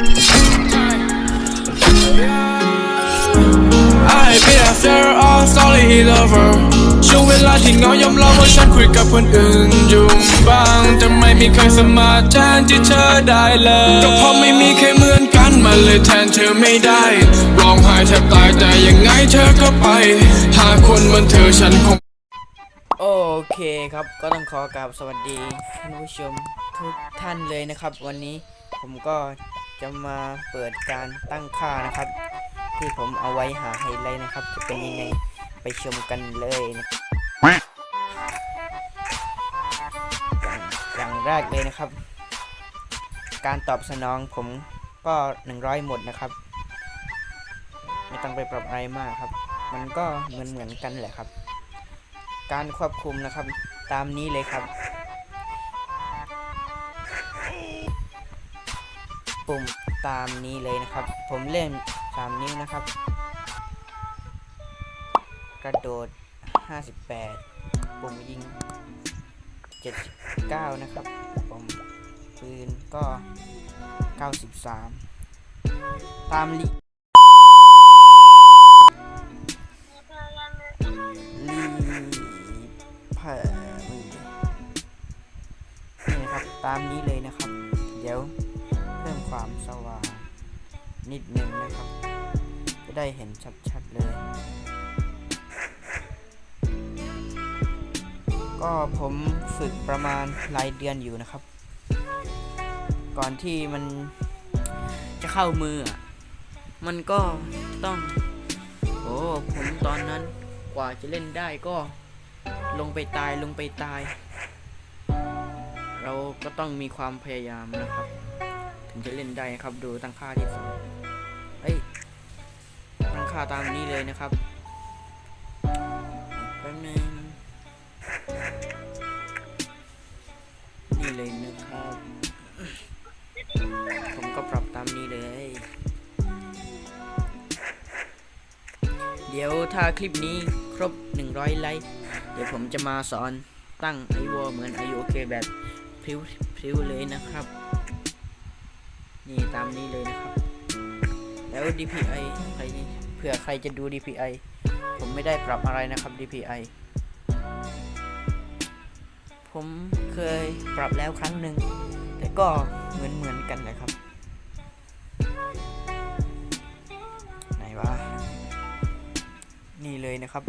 I be after all sorry lover ช่วงเวลาที่เงายอมรับว่าฉันคุยกับคนอื่นอยู่บ้างแต่ไม่มีใครสามารถแทนที่เธอได้เลยก็เพราะไม่มีใครเหมือนกันมันเลยแทนเธอไม่ได้ร้องไห้แทบตายแต่ยังไงเธอก็ไป หาคนเหมือนเธอฉันคงโอเคครับก็ต้องขอกราบสวัสดีท่านผู้ชมทุกท่านเลยนะครับ วันนี้ผมก็ จะมาเปิดการตั้งค่านะครับ ที่ผมเอาไว้หาไฮไลท์นะครับ จะเป็นยังไงไปชมกันเลยนะอย่างอย่างแรกเลยนะครับ การตอบสนองผมก็ 100 หมดนะครับ ไม่ต้องไปปรับอะไรมากครับ มันก็เหมือนเหมือนๆกันแหละครับ การควบคุมนะครับ ตามนี้เลยครับ ปุ่มตามนี้เลยนะครับ ผมเล่น 3 นิ้วนะครับ กระโดด 58 ปุ่มยิง 79 นะครับ ปุ่มปืนก็ 93 ตามลิรีเพอนี่ครับตามนี้เลยนะครับ เดี๋ยว ความสว่างนิดนึงนะครับ จะได้เห็นชัดๆเลย ก็ผมฝึกประมาณรายเดือนอยู่นะครับ ก่อนที่มันจะเข้ามือ มันก็ต้อง โอ้ผมตอนนั้นกว่าจะเล่นได้ก็ลงไปตายลงไปตาย เราก็ต้องมีความพยายามนะครับ ถึงจะเล่นได้ครับดูตั้งค่าที่สองเอ้ย ตั้งค่าตามนี้เลยนะครับแป๊บนึงนี่เลยนะครับ ผมก็ปรับตามนี้เลย เดี๋ยวถ้าคลิปนี้ครบ 100 ไลค์ เดี๋ยวผมจะมาสอนตั้งไอวอเหมือนไอโอเคแบบพริ้วพริ้วเลยนะครับ นี่ตามนี้เลยนะครับ แล้ว DPI ใครเผื่อใครจะดู DPI ผมไม่ได้ปรับอะไรนะครับ DPI ผมเคยปรับแล้วครั้งหนึ่ง แต่ก็เหมือนเหมือนกันเลยครับไหนวะนี่เลยนะครับ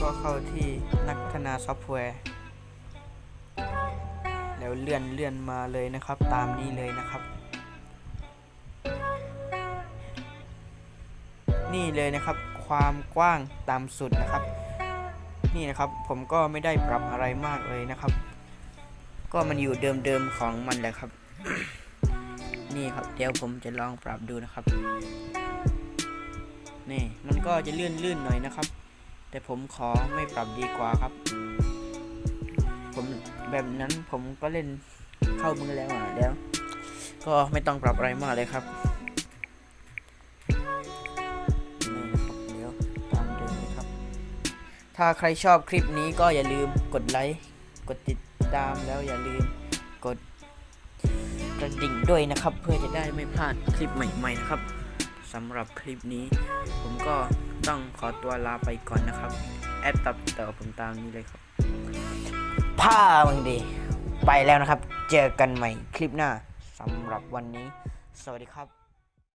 ก็เข้าที่นักพัฒนาซอฟต์แวร์ แล้วเลื่อนเลื่อนมาเลยนะครับ ตามนี้เลยนะครับ นี่เลยนะครับ ความกว้างตามสุดนะครับ นี่นะครับผมก็ไม่ได้ปรับอะไรมากเลยนะครับ ก็มันอยู่เดิมๆของมันแหละครับ นี่ครับเดี๋ยวผมจะลองปรับดูนะครับนี่มันก็จะเลื่อนๆหน่อยนะครับ แต่ผมขอไม่ปรับดีกว่าครับ แบบนั้นผมก็เล่นเข้ามือแล้วอะแล้ว ก็ไม่ต้องปรับอะไรมากเลยครับนี่นะครับเดี๋ยวตามเดิมเลยครับ ถ้าใครชอบคลิปนี้ก็อย่าลืมกดไลค์กดติดตามแล้วอย่าลืมกดกระดิ่งด้วยนะครับ เพื่อจะได้ไม่พลาดคลิปใหม่ ๆ นะครับสำหรับคลิปนี้ ผมก็ต้องขอตัวลาไปก่อนนะครับ แอดตับต่อผมตามนี้เลยครับ ผ้ามึงดี ไปแล้วนะครับ เจอกันใหม่คลิปหน้าสำหรับวันนี้ สวัสดีครับ